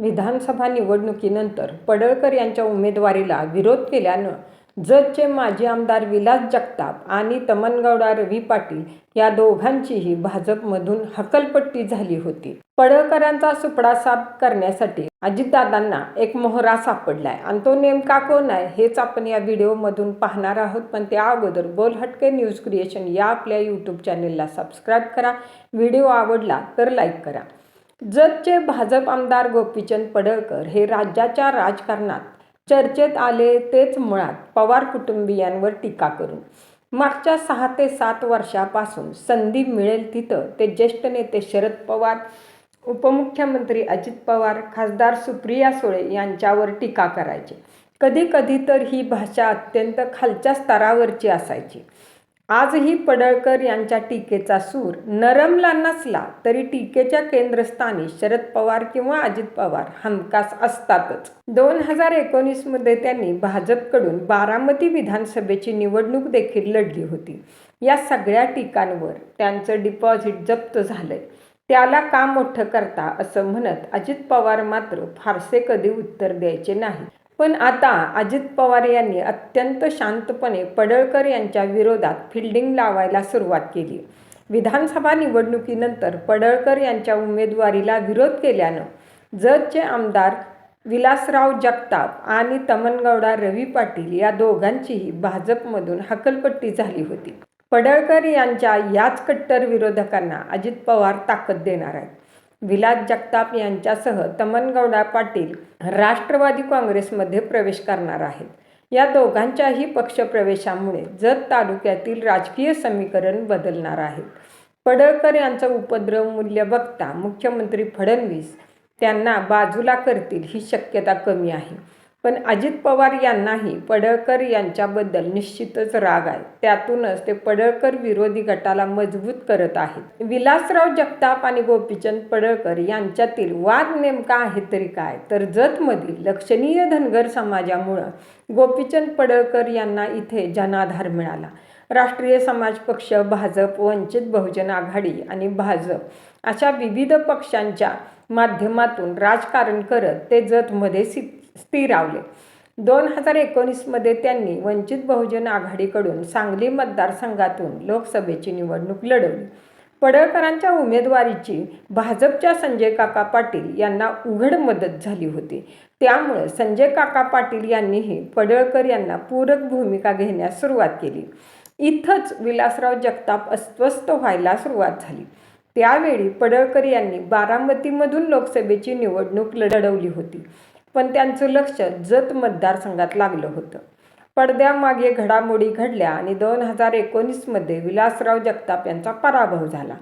विधानसभा निवडणुकीनंतर पडळकर यांच्या उमेदवारीला विरोध केल्यानं जतचे माजी आमदार विलास जगताप आणि तमनगौडा रवी पाटील या दोघांचीही भाजपमधून हकलपट्टी झाली होती. पडळकरांचा सुपडा साफ करण्यासाठी अजितदादांना एक मोहरा सापडलाय. आणि तो नेमका कोण आहे हेच आपण या व्हिडिओमधून पाहणार आहोत. पण त्या अगोदर बोल हटके न्यूज क्रिएशन या आपल्या यूट्यूब चॅनेलला सबस्क्राईब करा. व्हिडिओ आवडला तर लाईक करा. जतचे भाजप आमदार गोपीचंद पडळकर हे राज्याच्या राजकारणात चर्चेत आले तेच मुळात पवार कुटुंबियांवर टीका करून. मागच्या सहा ते सात वर्षापासून संधी मिळेल तिथं ते ज्येष्ठ नेते शरद पवार उपमुख्यमंत्री अजित पवार खासदार सुप्रिया सुळे यांच्यावर टीका करायचे. कधी कधी तर ही भाषा अत्यंत खालच्या स्तरावरची असायची. आजही पडळकर यांच्या टीकेचा सूर नरमला नसला तरी टीकेच्या केंद्रस्थानी शरद पवार किंवा अजित पवार हमखास असतातच. दोन हजार एकोणीसमध्ये त्यांनी भाजपकडून बारामती विधानसभेची निवडणूक देखील लढली होती. या सगळ्या टीकांवर त्यांचं डिपॉझिट जप्त झालंय. त्याला का मोठं करता असं म्हणत अजित पवार मात्र फारसे कधी उत्तर द्यायचे नाही. पण आता अजित पवार यांनी अत्यंत शांतपणे पडळकर यांच्या विरोधात फिल्डिंग लावायला सुरुवात केली. विधानसभा निवडणुकीनंतर पडळकर यांच्या उमेदवारीला विरोध केल्यानं जतचे आमदार विलासराव जगताप आणि तमनगौडा रवी पाटील या दोघांचीही भाजपमधून हकलपट्टी झाली होती. पडळकर यांच्या याच कट्टर विरोधकांना अजित पवार ताकद देणार आहेत. विलास जगताप यांच्यासह तमनगौडा पाटील राष्ट्रवादी काँग्रेसमध्ये प्रवेश करणार आहेत. या दोघांच्याही पक्षप्रवेशामुळे जत तालुक्यातील राजकीय समीकरण बदलणार आहे. पडळकर यांचं उपद्रव मूल्य बघता मुख्यमंत्री फडणवीस त्यांना बाजूला करतील ही शक्यता कमी आहे. पण अजित पवार यांनाही पडळकर यांच्याबद्दल निश्चितच राग आहे. त्यातूनच ते पडळकर विरोधी गटाला मजबूत करत आहेत. विलासराव जगताप आणि गोपीचंद पडळकर यांच्यातील वाद नेमका आहे तरी काय? तर जतमधील लक्षणीय धनगर समाजामुळं गोपीचंद पडळकर यांना इथे जनाधार मिळाला. राष्ट्रीय समाज पक्ष भाजप वंचित बहुजन आघाडी आणि भाजप अशा विविध पक्षांच्या माध्यमातून राजकारण करत ते जतमध्ये सि स्थिरावले. दोन हजार एकोणीसमध्ये त्यांनी वंचित बहुजन आघाडीकडून सांगली मतदारसंघातून लोकसभेची निवडणूक लढवली. पडळकरांच्या उमेदवारीची भाजपच्या संजय काका पाटील यांना उघड मदत झाली होती. त्यामुळे संजय काका पाटील यांनीही पडळकर यांना पूरक भूमिका घेण्यास सुरुवात केली. इथंच विलासराव जगताप अस्वस्थ व्हायला सुरुवात झाली. त्यावेळी पडळकर यांनी बारामतीमधून लोकसभेची निवडणूक लढवली होती. पण त्यांचं लक्ष जत मतदारसंघात लागलं होतं. पडद्यामागे घडामोडी घडल्या आणि दोन हजार एकोणीसमध्ये विलासराव जगताप यांचा पराभव झाला.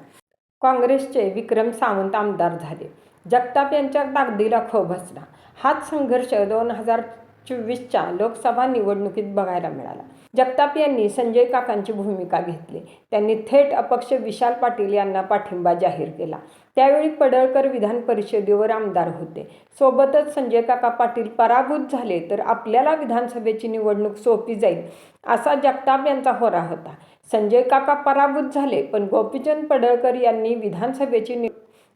काँग्रेसचे विक्रम सावंत आमदार झाले. जगताप यांच्या ताकदीला खो बसला. हाच संघर्ष दोन हजार चोवीसच्या लोकसभा निवडणुकीत बघायला मिळाला. जगताप यांनी संजय काकांची भूमिका घेतली. त्यांनी थेट अपक्ष विशाल पाटील यांना पाठिंबा जाहीर केला. त्यावेळी पडळकर विधान परिषदेवर आमदार होते. सोबतच संजय काका पाटील पराभूत झाले तर आपल्याला विधानसभेची निवडणूक सोपी जाईल असा जगताप यांचा होरा होता. संजय काका पराभूत झाले पण गोपीचंद पडळकर यांनी विधानसभेची नि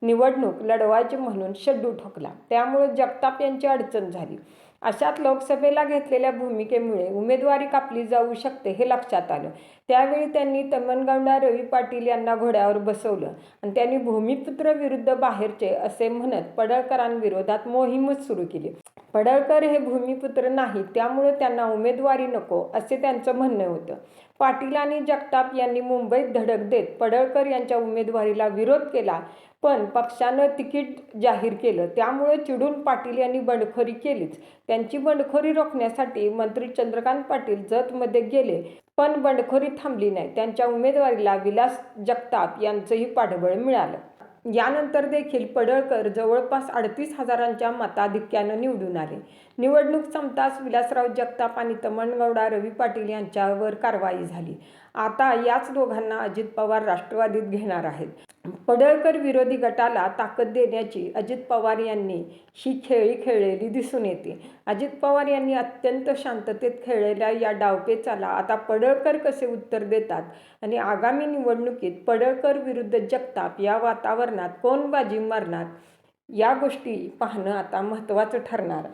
निवडणूक लढवायची म्हणून शड्डू ठोकला. त्यामुळे जगताप यांची अडचण झाली. अशात लोकसभेला घेतलेल्या भूमिकेमुळे उमेदवारी कापली जाऊ शकते हे लक्षात आलं. त्यावेळी त्यांनी तमनगौंडा रवी पाटील यांना घोड्यावर बसवलं आणि त्यांनी भूमिपुत्र विरुद्ध बाहेरचे असे म्हणत पडळकरांविरोधात मोहीमच सुरू केली. पडळकर हे भूमिपुत्र नाही त्यामुळे त्यांना उमेदवारी नको असे त्यांचं म्हणणं होतं. पाटील आणि जगताप यांनी मुंबईत धडक देत पडळकर यांच्या उमेदवारीला विरोध केला पण पक्षानं तिकीट जाहीर केलं. त्यामुळे चिडून पाटील यांनी बंडखोरी केलीच. त्यांची बंडखोरी रोखण्यासाठी मंत्री चंद्रकांत पाटील जतमध्ये गेले पण बंडखोरी थांबली नाही. त्यांच्या उमेदवारीला विलास जगताप यांचंही पाठबळ मिळालं. यानंतर देखील पडळकर जवळपास अडतीस हजारांच्या मताधिक्यानं निवडून आले. निवडणूक संपताच विलासराव जगताप आणि तमणगौडा रवी पाटील यांच्यावर कारवाई झाली. आता याच दोघांना अजित पवार राष्ट्रवादीत घेणार आहेत. पडळकर विरोधी गटाला ताकद देण्याची अजित पवार यांनी ही खेळी खेळलेली दिसून येते. अजित पवार यांनी अत्यंत शांततेत खेळलेल्या या डावपेचाला आता पडळकर कसे उत्तर देतात आणि आगामी निवडणुकीत पडळकर विरुद्ध जगताप या वातावरणात कोण बाजी मारणार? या गोष्टी पाहणं आता महत्त्वाचं ठरणार.